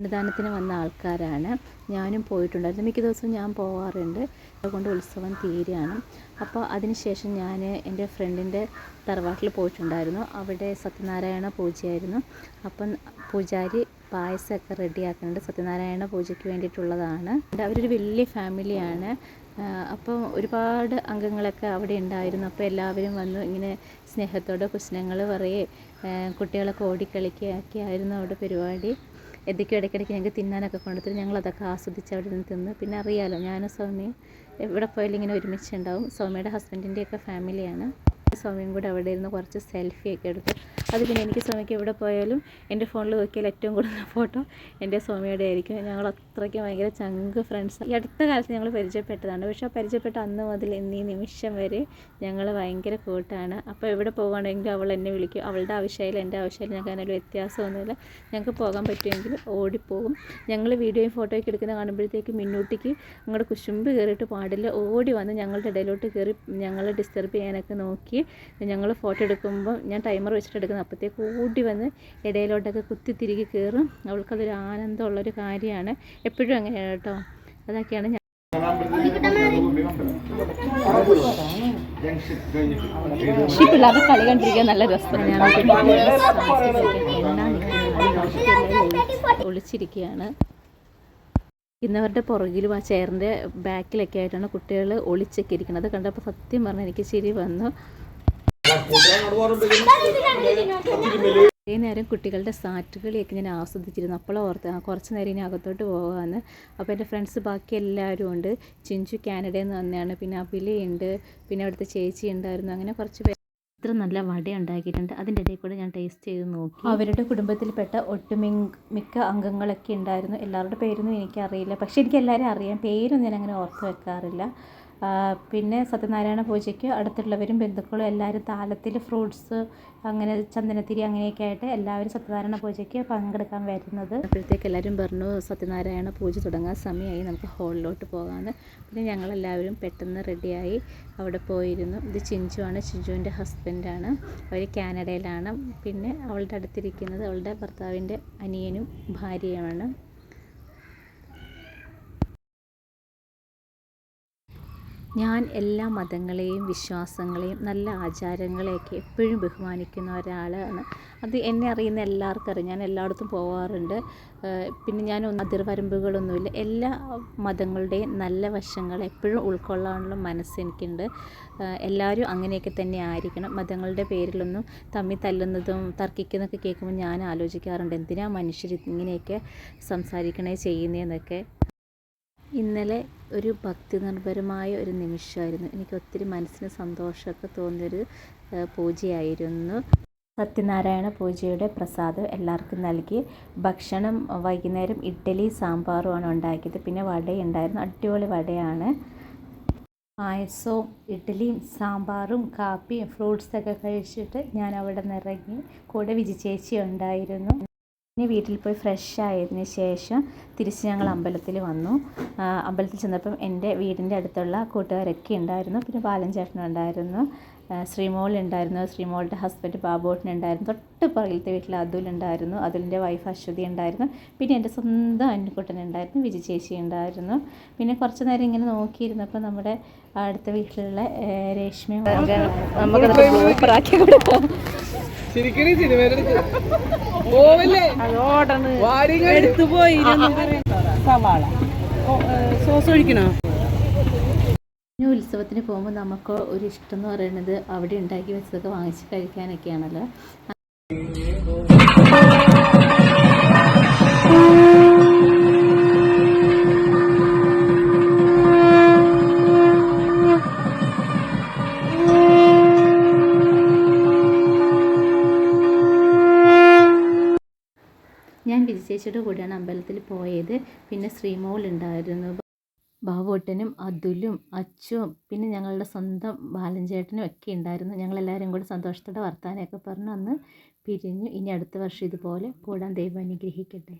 അന്നദാനത്തിന് വന്ന ആൾക്കാരാണ്. ഞാനും പോയിട്ടുണ്ടായിരുന്നു. മിക്ക ദിവസവും ഞാൻ പോവാറുണ്ട്. അതുകൊണ്ട് ഉത്സവം തീരുകയാണ്. അപ്പോൾ അതിനുശേഷം ഞാൻ എന്റെ ഫ്രണ്ടിന്റെ തറവാട്ടിൽ പോയിട്ടുണ്ടായിരുന്നു. അവിടെ സത്യനാരായണ പൂജയായിരുന്നു. അപ്പം പൂജാരി പായസമൊക്കെ റെഡിയാക്കുന്നുണ്ട്. സത്യനാരായണ പൂജയ്ക്ക് വേണ്ടിയിട്ടുള്ളതാണ്. അവരൊരു വലിയ ഫാമിലിയാണ്. അപ്പോൾ ഒരുപാട് അംഗങ്ങളൊക്കെ അവിടെ ഉണ്ടായിരുന്നു. അപ്പോൾ എല്ലാവരും വന്ന് ഇങ്ങനെ സ്നേഹത്തോടെ പ്രശ്നങ്ങൾ പറയേ കുട്ടികളൊക്കെ ഓടിക്കളിക്കുകയൊക്കെ ആയിരുന്നു അവിടെ പരിപാടി. എന്തൊക്കെയോ ഇടയ്ക്കിടയ്ക്ക് ഞങ്ങൾക്ക് തിന്നാനൊക്കെ കൊണ്ടുത്തരും ഞങ്ങളതൊക്കെ ആസ്വദിച്ച് അവിടെ നിന്ന് തിന്ന്. പിന്നെ അറിയാമല്ലോ ഞാനും സൗമ്യയും എവിടെ പോയാലും ഇങ്ങനെ ഒരുമിച്ചുണ്ടാവും. സൗമ്യയുടെ ഹസ്ബൻഡിന്റെയൊക്കെ ഫാമിലിയാണ് സൗമ്യയും കൂടെ അവിടെ ഇരുന്ന് കുറച്ച് സെൽഫിയൊക്കെ എടുത്തു. അത് പിന്നെ എനിക്ക് സ്വാമിക്ക് എവിടെ പോയാലും എന്റെ ഫോണിൽ നോക്കിയാൽ ഏറ്റവും കൂടുതൽ ഫോട്ടോ എന്റെ സ്വാമിയുടെ ആയിരിക്കും. ഞങ്ങൾ അത്രയ്ക്ക് ഭയങ്കര ചങ്ക് ഫ്രണ്ട്സ് ഈ അടുത്ത കാലത്ത് ഞങ്ങൾ പരിചയപ്പെട്ടതാണ്. പക്ഷെ ആ പരിചയപ്പെട്ട അന്ന് മുതൽ എന്നീ നിമിഷം വരെ ഞങ്ങൾ ഭയങ്കര കൂട്ടാണ്. അപ്പോൾ എവിടെ പോകുകയാണെങ്കിലും അവൾ എന്നെ വിളിക്കും. അവളുടെ ആവശ്യമായാലും എന്റെ ആവശ്യമായാലും ഞങ്ങൾക്ക് അതിനൊരു വ്യത്യാസമൊന്നുമില്ല. ഞങ്ങൾക്ക് പോകാൻ പറ്റുമെങ്കിൽ ഓടിപ്പോകും. ഞങ്ങൾ വീഡിയോയും ഫോട്ടോയൊക്കെ എടുക്കുന്ന കാണുമ്പോഴത്തേക്ക് മിന്നൂട്ടിക്ക് ഞങ്ങളുടെ കുശുമ്പ് കയറിയിട്ട് പാടില്ല. ഓടി വന്ന് ഞങ്ങളുടെ ഇടയിലോട്ട് കയറി ഞങ്ങളെ ഡിസ്റ്റർബ് ചെയ്യാനൊക്കെ നോക്കി ഞങ്ങൾ ഫോട്ടോ എടുക്കുമ്പോൾ ഞാൻ ടൈമർ വെച്ചിട്ട് എടുക്കുന്നത്. അപ്പോഴത്തേക്ക് ഓടി വന്ന് ഇടയിലോട്ടൊക്കെ കുത്തി തിരികെ കയറും അവൾക്കതൊരു ആനന്ദമുള്ളൊരു കാര്യമാണ്. എപ്പോഴും അങ്ങനെയാണ് കേട്ടോ. അതൊക്കെയാണ് ഞാൻ ഈ പിള്ളേരുടെ കളി കണ്ടിരിക്കാൻ നല്ല രസം ഞാൻ ഒളിച്ചിരിക്കുകയാണ്. ഇന്നവരുടെ പുറകിലും ആ ചെയറിന്റെ ബാക്കിലൊക്കെ ആയിട്ടാണ് കുട്ടികൾ ഒളിച്ചൊക്കെ ഇരിക്കുന്നത്. കണ്ടപ്പോൾ സത്യം പറഞ്ഞാൽ എനിക്ക് ചിരി വന്നു. കുറേ നേരം കുട്ടികളുടെ സാറ്റുകളിയൊക്കെ ഞാൻ ആസ്വദിച്ചിരുന്നു. അപ്പോൾ ഓർത്ത് കുറച്ച് നേരം ഇനി അകത്തോട്ട് പോകാമെന്ന്. അപ്പോൾ എന്റെ ഫ്രണ്ട്സ് ബാക്കി എല്ലാവരും ഉണ്ട്. ചിഞ്ചു കാനഡയിൽ നിന്ന് തന്നെയാണ് പിന്നെ അഭിലയുണ്ട് പിന്നെ അവിടുത്തെ ചേച്ചി ഉണ്ടായിരുന്നു. അങ്ങനെ കുറച്ച് പേര് ഇത്ര നല്ല വട ഉണ്ടാക്കിയിട്ടുണ്ട്. അതിന്റെ ഇടയിൽ കൂടെ ഞാൻ ടേസ്റ്റ് ചെയ്ത് നോക്കി. അവരുടെ കുടുംബത്തിൽപ്പെട്ട ഒട്ടുമിക്ക അംഗങ്ങളൊക്കെ ഉണ്ടായിരുന്നു. എല്ലാവരുടെ പേരൊന്നും എനിക്കറിയില്ല. പക്ഷേ എനിക്ക് എല്ലാവരും അറിയാം. പേരൊന്നും ഞാൻ അങ്ങനെ ഓർത്ത് വെക്കാറില്ല. പിന്നെ സത്യനാരായണ പൂജയ്ക്ക് അടുത്തുള്ളവരും ബന്ധുക്കളും എല്ലാവരും താലത്തിൽ ഫ്രൂട്ട്സ് അങ്ങനെ ചന്ദനത്തിരി അങ്ങനെയൊക്കെ ആയിട്ട് എല്ലാവരും സത്യനാരായണ പൂജയ്ക്ക് പങ്കെടുക്കാൻ വരുന്നത്. അപ്പോഴത്തേക്ക് എല്ലാവരും പറഞ്ഞു സത്യനാരായണ പൂജ തുടങ്ങാൻ സമയമായി നമുക്ക് ഹോളിലോട്ട് പോകാമെന്ന് പിന്നെ ഞങ്ങളെല്ലാവരും പെട്ടെന്ന് റെഡിയായി അവിടെ പോയിരുന്നു. ഇത് ചിഞ്ചുവാണ് ചിഞ്ചുവിന്റെ ഹസ്ബൻഡാണ്. അവർ കാനഡയിലാണ്. പിന്നെ അവളുടെ അടുത്തിരിക്കുന്നത് അവളുടെ ഭർത്താവിന്റെ അനിയനും ഭാര്യയുമാണ്. ഞാൻ എല്ലാ മതങ്ങളെയും വിശ്വാസങ്ങളെയും നല്ല ആചാരങ്ങളെയൊക്കെ എപ്പോഴും ബഹുമാനിക്കുന്ന ഒരാളാണ്. അത് എന്നെ അറിയുന്ന എല്ലാവർക്കും അറിയാം ഞാൻ എല്ലായിടത്തും പോകാറുണ്ട് പിന്നെ ഞാൻ അതിർവരമ്പുകളൊന്നുമില്ല. എല്ലാ മതങ്ങളുടെയും നല്ല വശങ്ങൾ എപ്പോഴും ഉൾക്കൊള്ളാനുള്ള മനസ്സ് എനിക്കുണ്ട്. എല്ലാവരും അങ്ങനെയൊക്കെ തന്നെ ആയിരിക്കണം. മതങ്ങളുടെ പേരിലൊന്നും തമ്മിൽ തല്ലുന്നതും തർക്കിക്കുന്നതൊക്കെ കേൾക്കുമ്പോൾ ഞാൻ ആലോചിക്കാറുണ്ട്. എന്തിനാണ് മനുഷ്യർ ഇങ്ങനെയൊക്കെ സംസാരിക്കണേ ചെയ്യുന്നതെന്നൊക്കെ ഇന്നലെ ഒരു ഭക്തി നിർഭരമായ ഒരു നിമിഷമായിരുന്നു. എനിക്ക് ഒത്തിരി മനസ്സിന് സന്തോഷമൊക്കെ തോന്നിയൊരു പൂജയായിരുന്നു. സത്യനാരായണ പൂജയുടെ പ്രസാദം എല്ലാവർക്കും നൽകി. ഭക്ഷണം വൈകുന്നേരം ഇഡ്ഡലി സാമ്പാറുമാണ് ഉണ്ടാക്കിയത്. പിന്നെ വടയുണ്ടായിരുന്നു. അടിപൊളി വടയാണ്. പായസവും ഇഡ്ഡലിയും സാമ്പാറും കാപ്പിയും ഫ്രൂട്ട്സൊക്കെ കഴിച്ചിട്ട് ഞാൻ അവിടെ നിന്ന് ഇറങ്ങി കൂടെ വിജി ചേച്ചി ഉണ്ടായിരുന്നു. ഇനി വീട്ടിൽ പോയി ഫ്രഷ് ആയതിന് ശേഷം തിരിച്ച് ഞങ്ങൾ അമ്പലത്തിൽ വന്നു. അമ്പലത്തിൽ ചെന്നപ്പം എന്റെ വീടിന്റെ അടുത്തുള്ള കൂട്ടുകാരൊക്കെ ഉണ്ടായിരുന്നു. പിന്നെ ബാലൻ ചേട്ടനും ഉണ്ടായിരുന്നു. ശ്രീമോളുടെ ഹസ്ബൻഡ് ബാബോട്ടൻ ഉണ്ടായിരുന്നു. തൊട്ട് പുറകിലത്തെ വീട്ടിൽ അതുലുണ്ടായിരുന്നു അതുലിന്റെ വൈഫ് അശ്വതി ഉണ്ടായിരുന്നു. പിന്നെ എന്റെ സ്വന്തം അന്നുക്കുട്ടൻ ഉണ്ടായിരുന്നു. വിജി ചേച്ചി ഉണ്ടായിരുന്നു. പിന്നെ കുറച്ച് നേരം ഇങ്ങനെ നോക്കിയിരുന്നപ്പോൾ നമ്മുടെ അടുത്ത വീട്ടിലുള്ള രേഷ്മി കൊടുക്കാം പോയി. സവാള. സോസ് ഒഴിക്കണോ? പിന്നെ ഉത്സവത്തിന് പോകുമ്പോൾ നമുക്ക് ഒരു ഇഷ്ടം എന്ന് പറയുന്നത് അവിടെ ഉണ്ടാക്കി വെച്ചതൊക്കെ വാങ്ങിച്ച് കഴിക്കാനൊക്കെയാണല്ലോ. ഞാൻ വിജയിച്ചേച്ചിയുടെ കൂടെയാണ് അമ്പലത്തിൽ പോയത്. പിന്നെ ശ്രീമോൾ ഉണ്ടായിരുന്നു. ബാബുട്ടനും അതുലും അച്ചുവും പിന്നെ ഞങ്ങളുടെ സ്വന്തം ബാലൻചേട്ടനും ഒക്കെ ഉണ്ടായിരുന്നു. ഞങ്ങളെല്ലാവരും കൂടി സന്തോഷത്തോടെ വർത്താനമൊക്കെ പറഞ്ഞ്. അന്ന് പിരിഞ്ഞു. ഇനി അടുത്ത വർഷം ഇതുപോലെ കൂടാൻ ദൈവം അനുഗ്രഹിക്കട്ടെ.